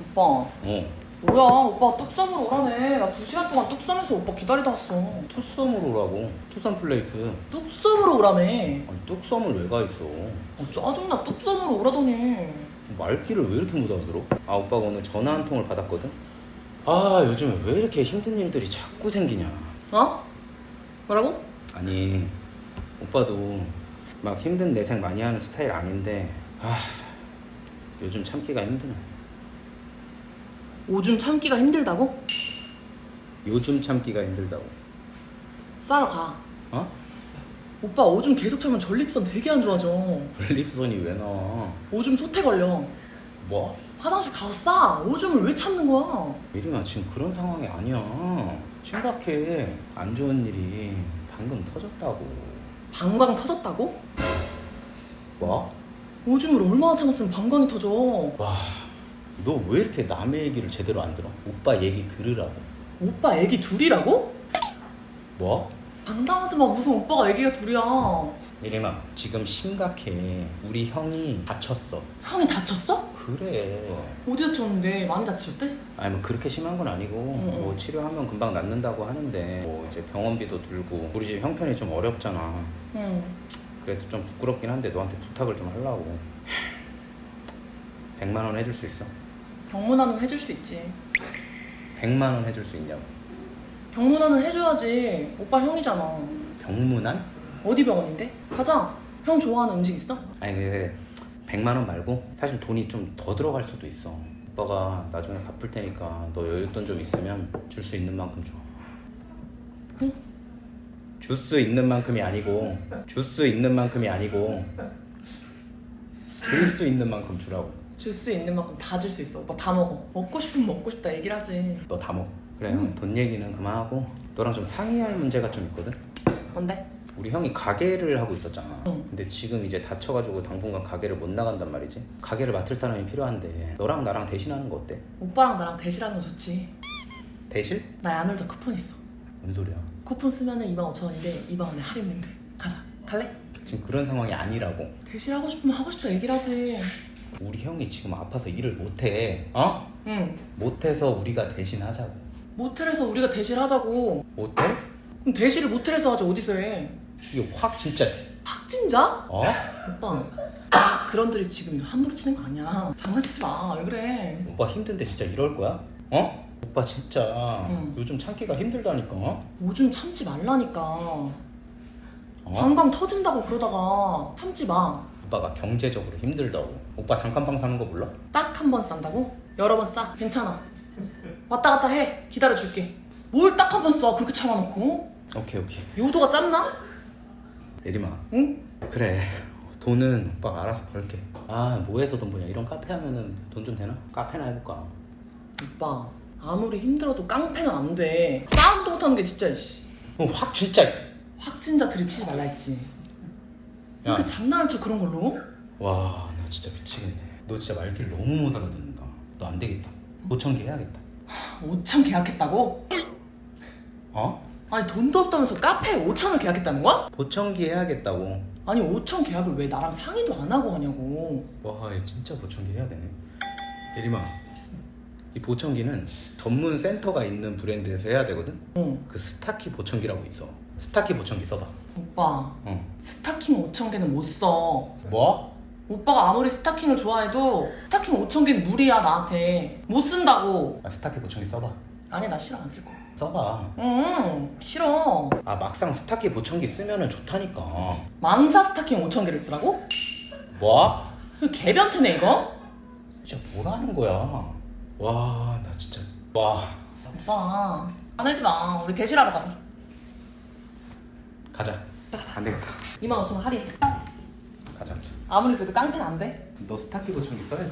오빠 어. 뭐야 오빠 뚝섬으로 오라네 나 두 시간 동안 뚝섬에서 오빠 기다리다 왔어 투썸으로 오라고. 투썸 플레이스. 뚝섬으로 오라며 아니 뚝섬을 왜 가 있어? 어, 짜증나 뚝섬으로 오라더니 말귀를 왜 이렇게 못 알아들어? 아 오빠가 오늘 전화 한 통을 받았거든? 아 요즘에 왜 이렇게 힘든 일들이 자꾸 생기냐 어? 뭐라고? 아니 오빠도 막 힘든 내색 많이 하는 스타일 아닌데 아 요즘 참기가 힘드네 오줌 참기가 힘들다고? 요즘 참기가 힘들다고. 싸러 가. 어? 오빠 오줌 계속 차면 전립선 되게 안 좋아져. 전립선이 왜 나와? 오줌 소태 걸려. 뭐? 화장실 가서 싸. 오줌을 왜 참는 거야? 예림아 지금 그런 상황이 아니야. 심각해. 안 좋은 일이 방금 터졌다고. 방광 터졌다고? 뭐? 오줌을 얼마나 참았으면 방광이 터져. 와, 너 왜 이렇게 남의 얘기를 제대로 안 들어? 오빠 얘기 들으라고. 오빠 애기 둘이라고? 뭐? 당당하지 마 무슨 오빠가 애기가 둘이야 예림아, 지금 심각해. 우리 형이 다쳤어. 형이 다쳤어? 그래. 어디 다쳤는데 많이 다치셨대? 아니 뭐 그렇게 심한 건 아니고 응, 뭐 응. 치료하면 금방 낫는다고 하는데 뭐 이제 병원비도 들고 우리 집 형편이 좀 어렵잖아. 응 그래서 좀 부끄럽긴 한데 너한테 부탁을 좀 하려고. 100만 원 해줄 수 있어? 병문안은 해줄 수 있지 100만 원 해줄 수 있냐고. 병문안은 해줘야지 오빠 형이잖아 병문안? 어디 병원인데? 가자 형 좋아하는 음식 있어? 아니 근데 100만 원 말고 사실 돈이 좀 더 들어갈 수도 있어 오빠가 나중에 갚을 테니까 너 여윳돈 좀 있으면 줄 수 있는 만큼 줘 응? 줄 수 있는 만큼이 아니고 줄 수 있는 만큼이 아니고 줄 수 있는 만큼 주라고 줄 수 있는 만큼 다 줄 수 있어. 오빠 다 먹어. 먹고 싶으면 먹고 싶다 얘기를 하지. 너 다 먹어. 그래 돈 얘기는 그만하고. 너랑 좀 상의할 문제가 좀 있거든? 뭔데? 우리 형이 가게를 하고 있었잖아. 응. 근데 지금 이제 다쳐가지고 당분간 가게를 못 나간단 말이지. 가게를 맡을 사람이 필요한데 너랑 나랑 대신하는 거 어때? 오빠랑 나랑 대실하는 거 좋지. 대실? 나 야놀자 쿠폰 있어. 뭔 소리야? 쿠폰 쓰면 은 25,000원인데 2만원에 할인된대. 가자. 갈래? 지금 그런 상황이 아니라고. 대실하고 싶으면 하고 싶다 얘기를 하지 우리 형이 지금 아파서 일을 못해 어? 응 못해서 우리가 대신 하자고 모텔에서 우리가 대실 하자고 모텔? 그럼 대실을 모텔에서 하지 어디서 해 이거 확 진짜 확진자? 어? 오빠 그런 드립 지금 함부로 치는 거 아니야 장난치지 마 왜 그래 오빠 힘든데 진짜 이럴 거야? 어? 오빠 진짜 응. 요즘 참기가 힘들다니까 어? 오줌 참지 말라니까 어? 방광 터진다고 그러다가 참지 마. 오빠가 경제적으로 힘들다고 오빠 단칸방 사는 거 몰라? 딱 한 번 싼다고? 여러 번 싸. 괜찮아. 왔다 갔다 해. 기다려 줄게. 뭘 딱 한 번 써. 그렇게 참아놓고. 오케이 오케이 요도가 짧나? 예림아 응? 그래 돈은 오빠가 알아서 벌게 아 뭐해서 돈 버냐 이런 카페 하면은 돈 좀 되나? 카페나 해볼까 오빠 아무리 힘들어도 깡패는 안 돼. 싸움도 못하는 게 진짜 씨. 어, 확 진짜 확진자 드립 치지 말라 했지. 야. 이렇게 장난을 쳐 그런 걸로? 와 나 진짜 미치겠네 너 진짜 말귀를 너무 못 알아듣는다 너 안 되겠다 보청기 해야겠다 5천 계약했다고? 어? 아니 돈도 없다면서 카페에 5천을 계약했다는 거야? 보청기 해야겠다고 아니 5천 계약을 왜 나랑 상의도 안 하고 하냐고. 와 얘 진짜 보청기 해야 되네 예림아 이 보청기는 전문 센터가 있는 브랜드에서 해야 되거든 응. 그 스타키 보청기라고 있어 스타키 보청기 써봐 오빠 어 스타킹 5천 개는 못 써. 뭐? 오빠가 아무리 스타킹을 좋아해도 스타킹 5천 개는 무리야 나한테. 못 쓴다고. 아, 스타키 보청기 써봐 아니 나 싫어 안 쓸 거야. 써봐 응 싫어. 아 막상 스타키 보청기 쓰면은 좋다니까 망사 스타킹 5천 개를 쓰라고? 뭐? 이거 개변태네 이거? 진짜 뭐라는 거야 와 나 진짜 와 오빠 화내지 마. 우리 대실하러 가자. 가자 안 되겠다 2만 5천 원 할인. 가자 아무리 그래도 깡패는 안 돼. 너 스타키 보청기 써야 돼.